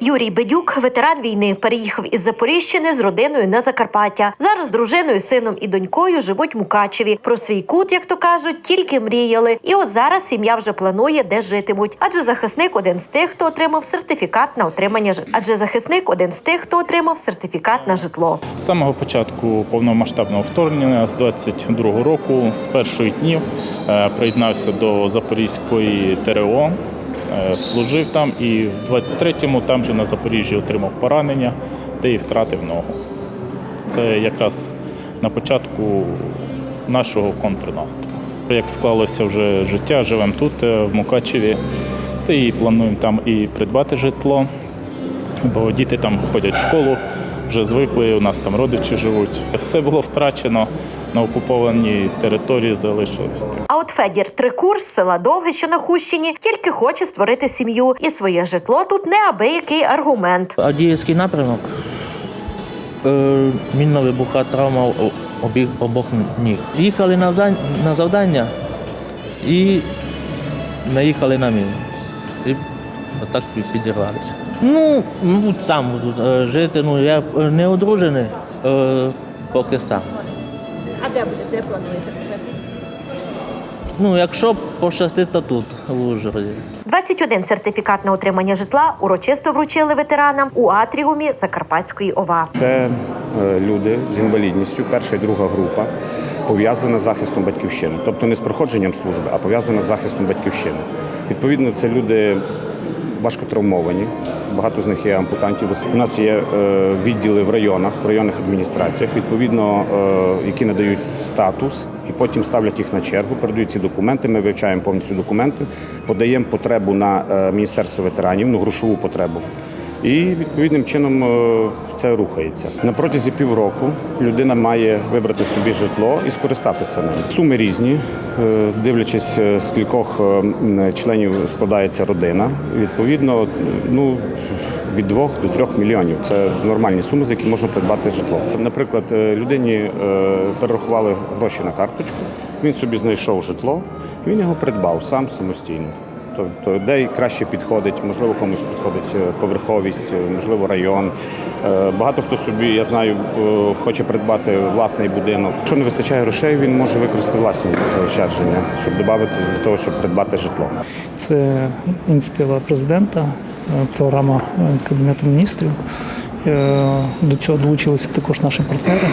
Юрій Бедюк, ветеран війни, переїхав із Запоріжжяни з родиною на Закарпаття. Зараз з дружиною, сином і донькою живуть в Мукачеві. Про свій кут, як то кажуть, тільки мріяли. І от зараз сім'я вже планує, де житимуть. Адже захисник один з тих, хто отримав сертифікат на отримання жит- Адже захисник один з тих, хто отримав сертифікат на житло. З самого початку повномасштабного вторгнення з 22-го року, з перших днів, е, приєднався до Запорізької ТРО, е, служив там і в 23-му там же на Запоріжжі отримав поранення, та і втратив ногу. Це якраз на початку нашого контрнаступу. Як склалося вже життя, живемо тут, е, в Мукачеві, та і плануємо там і придбати житло, бо діти там ходять в школу, вже звикли, у нас там родичі живуть. Все було втрачено на окупованій території, залишилось. А от Федір Трикур з села Довге, що на Хущині, тільки хоче створити сім'ю, і своє житло тут неабиякий аргумент. Адіївський напрямок. Е, Мінно-вибуха травма о- обіх, обох ніг. Їхали на, завдання і наїхали на міну. І отак підірвалися. Ну, мабуть, сам буду е, жити. Ну, я е, не одружений, е, поки сам. А де буде? Де планується? Ну, якщо пощастить, то тут, в Ужгороді. 21 сертифікат на отримання житла урочисто вручили ветеранам у атріумі Закарпатської ОВА. Це е, люди з інвалідністю, перша і друга група, пов'язана з захистом батьківщини, тобто не з проходженням служби, а пов'язана з захистом батьківщини. Відповідно, це люди важко травмовані. Багато з них є ампутантів. У нас є е, відділи в районах, в районних адміністраціях, відповідно, е, які надають статус і потім ставлять їх на чергу, передають ці документи. Ми вивчаємо повністю документи, подаємо потребу на е, міністерство ветеранів, ну грошову потребу. І відповідним чином е, це рухається. На протязі півроку людина має вибрати собі житло і скористатися ним. Суми різні, е, дивлячись, е, з кількох членів складається родина. Відповідно, ну від двох до трьох мільйонів це нормальні суми, за які можна придбати житло. Наприклад, людині перерахували гроші на карточку. Він собі знайшов житло, він його придбав сам самостійно. Тобто, де краще підходить, можливо, комусь підходить е, поверховість, е, можливо, район. Е, Багато хто собі, я знаю, хоче придбати власний будинок. Якщо не вистачає грошей, він може використати власні заощадження, щоб додати для того, щоб придбати житло. Це ініціатива президента, програма Кабінету міністрів. До цього долучилися також наші партнери.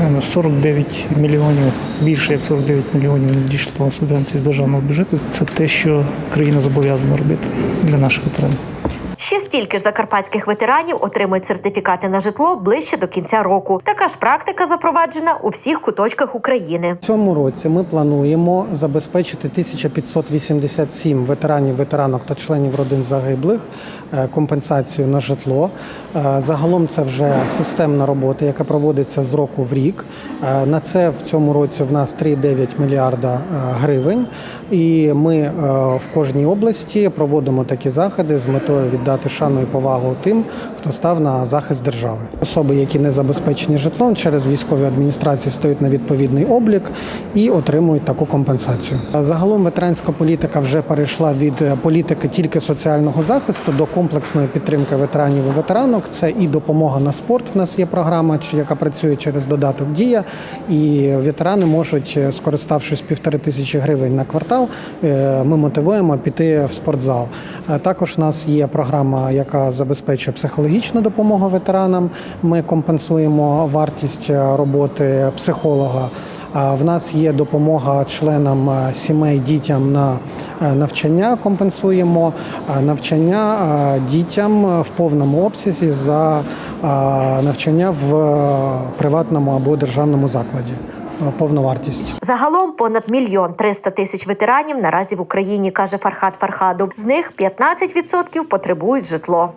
Е, 49 мільйонів, більше як 49 мільйонів надійшло субвенцій з державного бюджету. Це те, що країна зобов'язана робити для наших ветеранів. Ще стільки ж закарпатських ветеранів отримують сертифікати на житло ближче до кінця року. Така ж практика запроваджена у всіх куточках України. В цьому році ми плануємо забезпечити 1587 ветеранів, ветеранок та членів родин загиблих е, компенсацію на житло. Е, Загалом це вже системна робота, яка проводиться з року в рік. Е, На це в цьому році в нас 3,9 мільярда е, гривень. І ми е, в кожній області проводимо такі заходи з метою віддати шану і повагу тим, хто став на захист держави. Особи, які не забезпечені житлом, через військові адміністрації стають на відповідний облік і отримують таку компенсацію. Загалом ветеранська політика вже перейшла від е, політики тільки соціального захисту до комплексної підтримки ветеранів і ветеранок. Це і допомога на спорт. В нас є програма, яка працює через додаток Дія, і ветерани можуть, е, скориставшись півтори тисячі гривень на квартал, е, ми мотивуємо піти в спортзал. Також у нас є програма, яка забезпечує психологічну допомогу ветеранам. Ми компенсуємо вартість е, роботи психолога. В нас є допомога членам е, сімей, дітям на е, навчання. Компенсуємо навчання е, дітям в повному обсязі за навчання в приватному або державному закладі. Е, Повна вартість. Загалом понад мільйон 300 тисяч ветеранів наразі в Україні, каже Фархат Фархадов. З них 15% потребують житло.